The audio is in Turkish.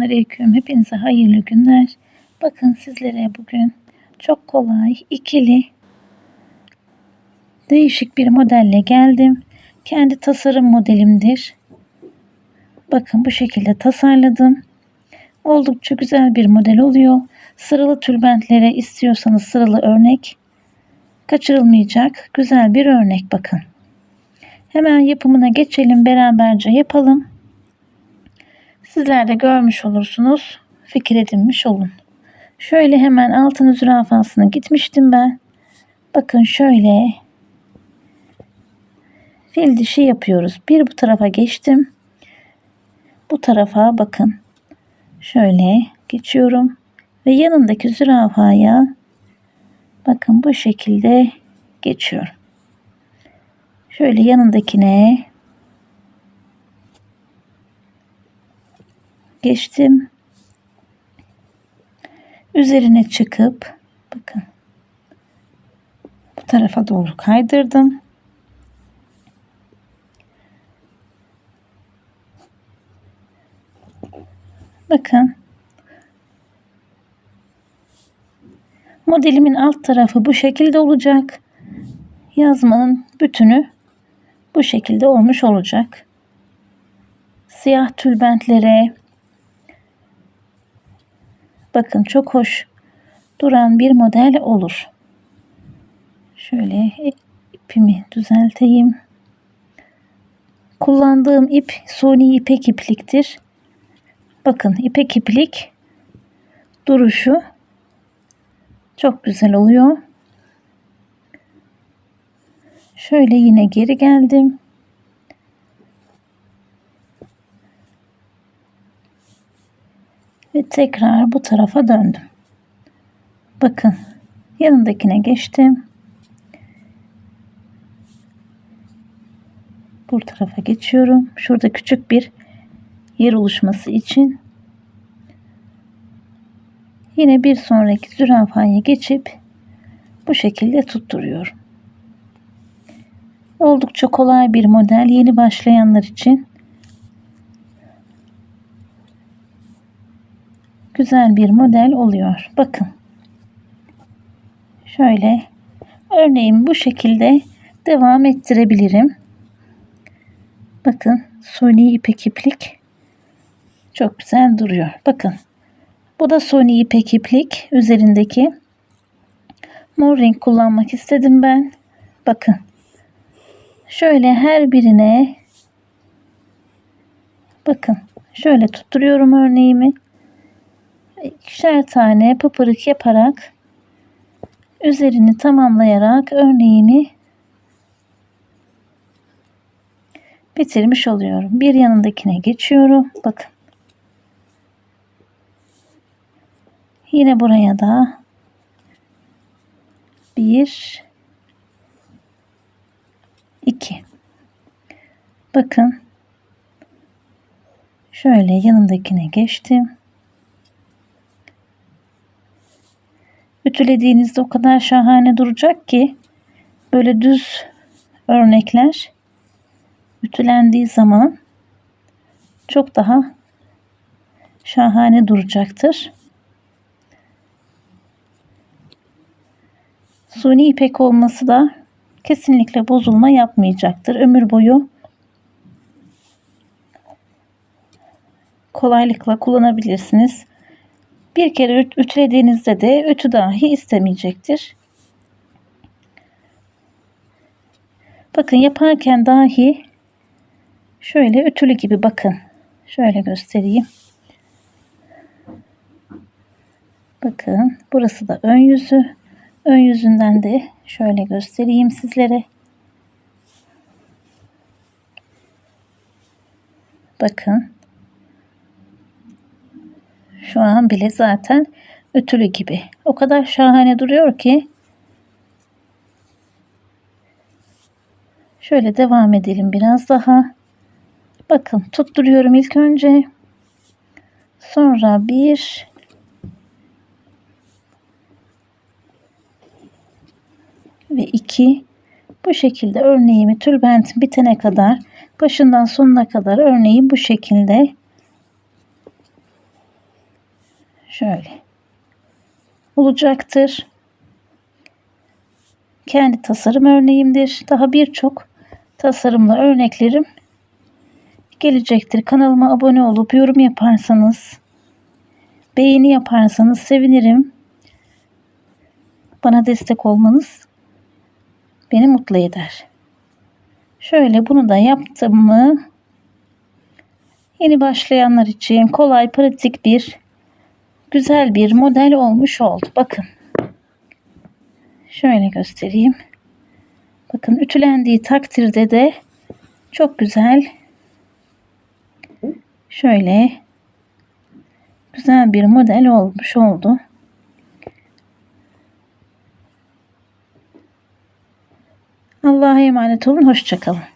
Aleyküm. Hepinize hayırlı günler. Bakın sizlere bugün çok kolay ikili değişik bir modelle geldim. Kendi tasarım modelimdir. Bakın bu şekilde tasarladım. Oldukça güzel bir model oluyor. Sıralı tülbentlere istiyorsanız sıralı örnek kaçırılmayacak güzel bir örnek bakın. Hemen yapımına geçelim beraberce yapalım. Sizler de görmüş olursunuz. Fikir edinmiş olun. Şöyle hemen altın zürafasını gitmiştim ben. Bakın şöyle fil dişi yapıyoruz. Bir bu tarafa geçtim. Bu tarafa bakın. Şöyle geçiyorum. Ve yanındaki zürafaya bakın bu şekilde geçiyorum. Şöyle yanındakine geçtim. Üzerine çıkıp bakın bu tarafa doğru kaydırdım. Bakın modelimin alt tarafı bu şekilde olacak. Yazmanın bütünü bu şekilde olmuş olacak. Siyah tülbentlere bakın çok hoş duran bir model olur. Şöyle ipimi düzelteyim. Kullandığım ip suni ipek ipliktir. Bakın ipek iplik duruşu çok güzel oluyor. Şöyle yine geri geldim. Ve tekrar bu tarafa döndüm. Bakın yanındakine geçtim. Bu tarafa geçiyorum. Şurada küçük bir yer oluşması için yine bir sonraki zürafaya geçip bu şekilde tutturuyorum. Oldukça kolay bir model yeni başlayanlar için. Güzel bir model oluyor. Bakın. Şöyle örneğin bu şekilde devam ettirebilirim. Bakın suni ipek iplik çok güzel duruyor. Bakın. Bu da suni ipek iplik üzerindeki mor renk kullanmak istedim ben. Bakın. Şöyle her birine bakın şöyle tutturuyorum örneğimi. İkişer tane pıpırık yaparak üzerini tamamlayarak örneğimi bitirmiş oluyorum. Bir yanındakine geçiyorum. Bakın. Yine buraya da bir 2 bakın şöyle yanındakine geçtim ütülediğinizde o kadar şahane duracak ki böyle düz örnekler ütülendiği zaman çok daha şahane duracaktır. Suni ipek olması da kesinlikle bozulma yapmayacaktır. Ömür boyu kolaylıkla kullanabilirsiniz. Bir kere ütülediğinizde de ütü dahi istemeyecektir. Bakın yaparken dahi şöyle ütülü gibi bakın. Şöyle göstereyim. Bakın burası da ön yüzü. Ön yüzünden de şöyle göstereyim sizlere. Bakın. An bile zaten ütülü gibi. O kadar şahane duruyor ki. Şöyle devam edelim biraz daha. Bakın tutturuyorum ilk önce. Sonra bir ve 2 bu şekilde örneğimi tülbentim bitene kadar başından sonuna kadar örneği bu şekilde Şöyle olacaktır. Kendi tasarım örneğimdir. Daha birçok tasarımlı örneklerim gelecektir. Kanalıma abone olup yorum yaparsanız, beğeni yaparsanız sevinirim. Bana destek olmanız beni mutlu eder. Şöyle bunu da yaptım mı yeni başlayanlar için kolay pratik bir güzel bir model olmuş oldu. Bakın. Şöyle göstereyim. Bakın ütülendiği takdirde de çok güzel şöyle güzel bir model olmuş oldu. Allah'a emanet olun. Hoşçakalın.